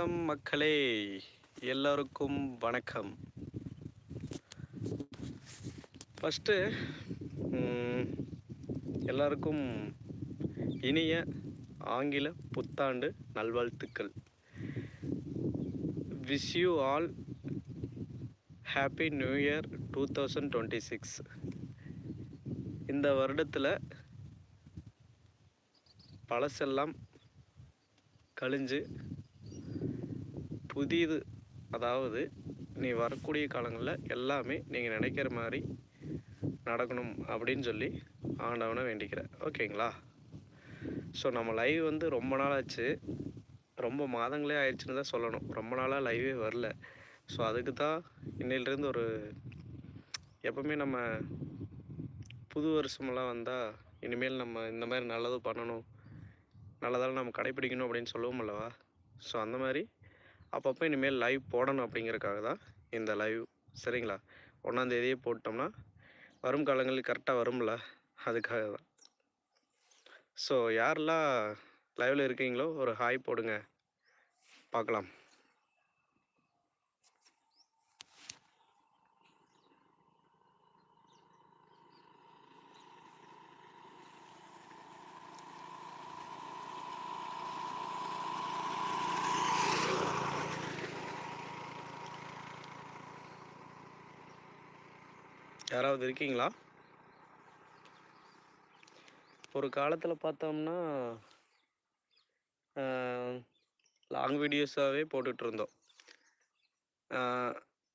வணக்கம் மக்களே எல்லோருக்கும் வணக்கம். ஃபஸ்ட்டு எல்லாருக்கும் இனிய ஆங்கில புத்தாண்டு நல்வாழ்த்துக்கள். Wish you all happy new year two thousand twenty six இந்த வருடத்தில் பழசெல்லாம் கழிஞ்சு புதியது அதாவது நீ வரக்கூடிய காலங்களில் எல்லாமே நீங்கள் நினைக்கிற மாதிரி நடக்கணும் அப்படின்னு சொல்லி ஆண்டவனை வேண்டிக்கிறேன் ஓகேங்களா? ஸோ நம்ம லைவ் வந்து ரொம்ப நாள் ஆச்சு ரொம்ப மாதங்களே ஆயிடுச்சுன்னு தான் சொல்லணும். ரொம்ப நாளாக லைவே வரல. ஸோ அதுக்கு தான் இன்னிலிருந்து ஒரு எப்பவுமே நம்ம புது வருஷமெல்லாம் வந்தால் இனிமேல் நம்ம இந்த மாதிரி நல்லது பண்ணணும். நல்லதால் நம்ம கடைப்பிடிக்கணும் அப்படின்னு சொல்லுவோம் அல்லவா? ஸோ அந்த மாதிரி அப்பப்போ இனிமேல் லைவ் போடணும் அப்படிங்கிறதுக்காக தான் இந்த லைவ் சரிங்களா? ஒன்றாந்தேதியே போட்டோம்னா வரும் காலங்களில் கரெக்டாக வரும்ல? அதுக்காக தான். ஸோ யாரெல்லாம் லைவில் இருக்கீங்களோ ஒரு ஹாய் போடுங்க. பார்க்கலாம். யாராவது இருக்கீங்களா? ஒரு காலத்தில் பார்த்தோம்னா லாங் வீடியோஸாகவே போட்டுட்ருந்தோம்.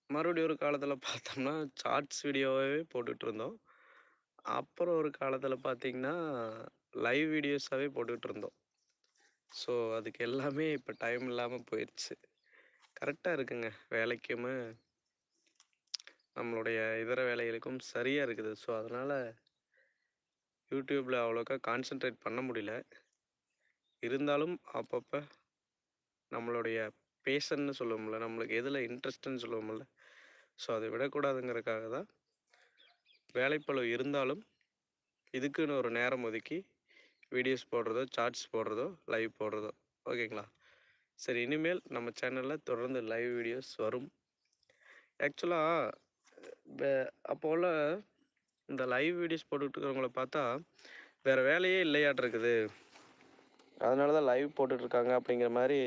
மறுபடியும் ஒரு காலத்தில் பார்த்தோம்னா ஷார்ட்ஸ் வீடியோவாகவே போட்டுட்ருந்தோம். அப்புறம் ஒரு காலத்தில் பார்த்திங்கன்னா லைவ் வீடியோஸாகவே போட்டுட்ருந்தோம். ஸோ அதுக்கு எல்லாமே இப்போ டைம் இல்லாமல் போயிடுச்சு கரெக்டாக இருக்குங்க வேலைக்குமே. நம்மளுடைய இதர வேலைகளுக்கும் சரியாக இருக்குது. ஸோ அதனால் யூடியூப்பில் அவ்வளோக்கா கான்சென்ட்ரேட் பண்ண முடியல. இருந்தாலும் அப்பப்போ நம்மளுடைய பேஷன்னு சொல்லுவோம்ல நம்மளுக்கு எதில் இன்ட்ரெஸ்ட்டுன்னு சொல்லுவோம்ல ஸோ அதை விடக்கூடாதுங்கிறதுக்காக தான் வேலைப்பளு இருந்தாலும் இதுக்குன்னு ஒரு நேரம் ஒதுக்கி வீடியோஸ் போடுறதோ சார்ட்ஸ் போடுறதோ லைவ் போடுறதோ ஓகேங்களா? சரி இனிமேல் நம்ம சேனலில் தொடர்ந்து லைவ் வீடியோஸ் வரும். ஆக்சுவலாக அப்போல இந்த லைவ் வீடியோஸ் போட்டுக்கிட்டு இருக்கிறவங்கள பார்த்தா வேறு வேலையே இல்லையாட்டிருக்குது அதனால தான் லைவ் போட்டுட்ருக்காங்க அப்படிங்கிற மாதிரி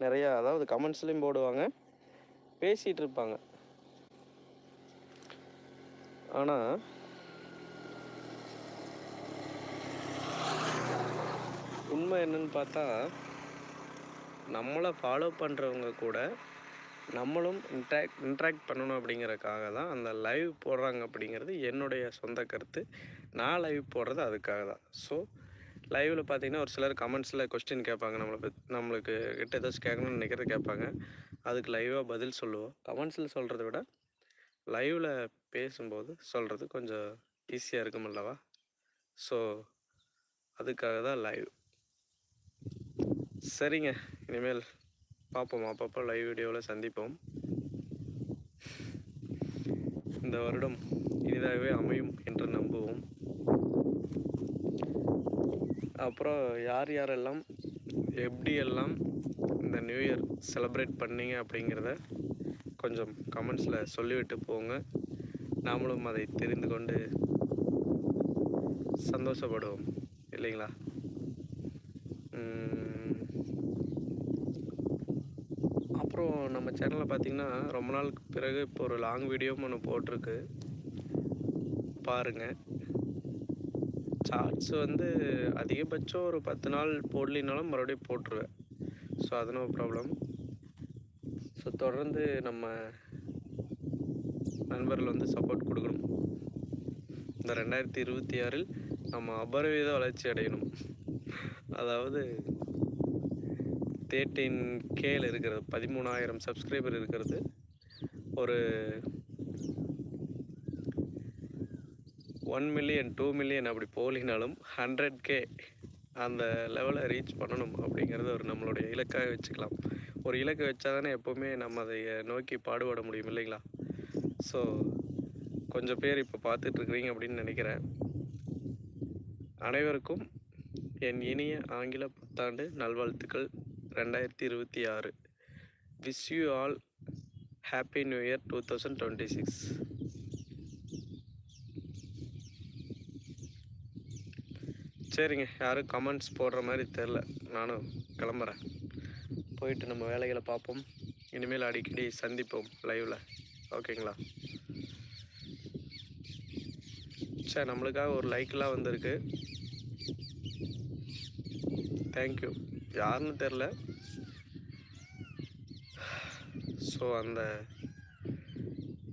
நிறையா அதாவது கமெண்ட்ஸ்லேயும் போடுவாங்க பேசிகிட்டு இருப்பாங்க ஆனால் உண்மை என்னன்னு பார்த்தா நம்மளை ஃபாலோ பண்ணுறவங்க கூட நம்மளும் இன்ட்ராக்ட் இன்ட்ராக்ட் பண்ணணும் அப்படிங்கிறதுக்காக தான் அந்த லைவ் போடுறாங்க அப்படிங்கிறது என்னுடைய சொந்த கருத்து. நான் லைவ் போடுறது அதுக்காக தான் ஸோ லைவில் பார்த்தீங்கன்னா ஒரு சிலர் கமெண்ட்ஸில் கொஸ்டின் கேட்பாங்க. நம்மளை பற்றி நம்மளுக்கு கிட்ட ஏதாச்சும் கேட்கணும்னு நினைக்கிறத கேட்பாங்க. அதுக்கு லைவாக பதில் சொல்லுவோம். கமெண்ட்ஸில் சொல்கிறத விட லைவில் பேசும்போது சொல்கிறது கொஞ்சம் ஈஸியாக இருக்கும் அல்லவா? ஸோ அதுக்காக தான் லைவ் சரிங்க. இனிமேல் பார்ப்போம் அப்பப்போ லைவ் வீடியோவில் சந்திப்போம். இந்த வருடம் இனிதாகவே அமையும் என்று நம்புவோம். அப்புறம் யார் யாரெல்லாம் எப்படி எல்லாம் இந்த நியூ இயர் செலப்ரேட் பண்ணீங்க அப்படிங்கிறத கொஞ்சம் கமெண்ட்ஸில் சொல்லிவிட்டு போங்க. நாமளும் அதை தெரிந்து கொண்டு சந்தோஷப்படுவோம். இல்லைங்களா? அப்புறம் நம்ம சேனலில் பார்த்திங்கன்னா ரொம்ப நாளுக்கு பிறகு இப்போ ஒரு லாங் வீடியோவும் ஒன்று போட்டிருக்கு. பாருங்கள் சார்ட்ஸ் வந்து அதிகபட்சம் ஒரு பத்து நாள் போடலினாலும் மறுபடியும் போட்டுருவேன். ஸோ அது நோ ப்ராப்ளம் ஸோ தொடர்ந்து நம்ம நண்பர்கள் வந்து சப்போர்ட் கொடுக்கணும். இந்த ரெண்டாயிரத்தி இருபத்தி ஆறில் நம்ம அபரவீத வளர்ச்சி அடையணும். அதாவது தேர்ட்டின் கேல இருக்கிறது பதிமூணாயிரம் சப்ஸ்கிரைபர் இருக்கிறது. ஒரு ஒன் மில்லியன் டூ மில்லியன் அப்படி போலினாலும் ஹண்ட்ரட் கே அந்த லெவலை ரீச் பண்ணணும் அப்படிங்கிறத ஒரு நம்மளுடைய இலக்காக வச்சுக்கலாம். ஒரு இலக்கை வச்சா தானே எப்போவுமே நம்ம அதை நோக்கி பாடுபட முடியும் இல்லைங்களா? ஸோ கொஞ்சம் பேர் இப்போ பார்த்துட்ருக்குறீங்க அப்படின்னு நினைக்கிறேன். அனைவருக்கும் என் இனிய ஆங்கில புத்தாண்டு நல்வாழ்த்துக்கள். ரெண்டாயிரத்தி இருபத்தி ஆறு. Wish you all happy new year two thousand twenty six சரிங்க யாரும் கமெண்ட்ஸ் போடுற மாதிரி தெரில நானும் கிளம்புறேன். போயிட்டு நம்ம வேலைகளை பார்ப்போம். இனிமேல் அடிக்கடி சந்திப்போம் லைவில் ஓகேங்களா? சரி நம்மளுக்காக ஒரு லைக்லாம் வந்திருக்கு. தேங்க்யூ யாருன்னு தெரில ஸோ அந்த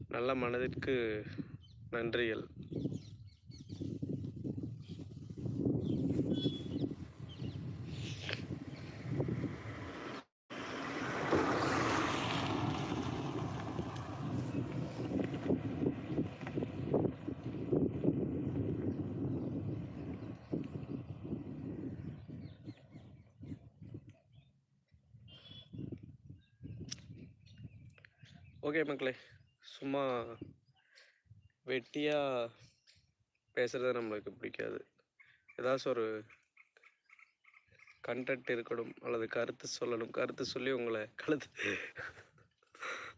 நல்ல மனதிற்கு நன்றிகள். ஓகே மக்களே. சும்மா வெட்டியாக பேசுகிறது நம்மளுக்கு பிடிக்காது. ஏதாச்சும் ஒரு கண்டென்ட் இருக்கணும் அல்லது கருத்து சொல்லணும். கருத்து சொல்லி உங்களை கழுத்து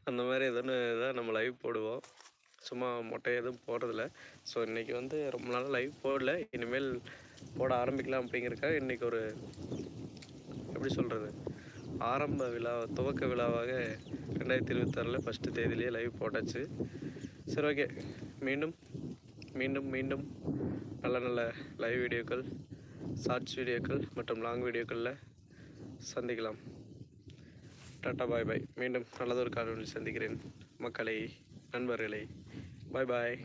அந்த மாதிரி எதுன்னு தான் நம்ம லைவ் போடுவோம். சும்மா மொட்டை எதுவும் போடுறதில்ல. ஸோ இன்றைக்கி வந்து ரொம்ப நாள் லைவ் போடல. இனிமேல் போட ஆரம்பிக்கலாம் அப்படிங்கிறக்காக இன்றைக்கி ஒரு எப்படி சொல்கிறது ஆரம்ப விழா துவக்க விழாவாக ரெண்டாயிரத்தி இருபத்தாறில் ஃபஸ்ட்டு தேதியிலேயே லைவ் போட்டாச்சு. சரி ஓகே மீண்டும் மீண்டும் மீண்டும் நல்ல நல்ல லைவ் வீடியோக்கள் ஷார்ட்ஸ் வீடியோக்கள் மற்றும் லாங் வீடியோக்களில் சந்திக்கலாம். டாட்டா பாய் பாய் மீண்டும் நல்லதொரு காணொலியில் சந்திக்கிறேன். மக்களை நண்பர்களை. பாய் பாய்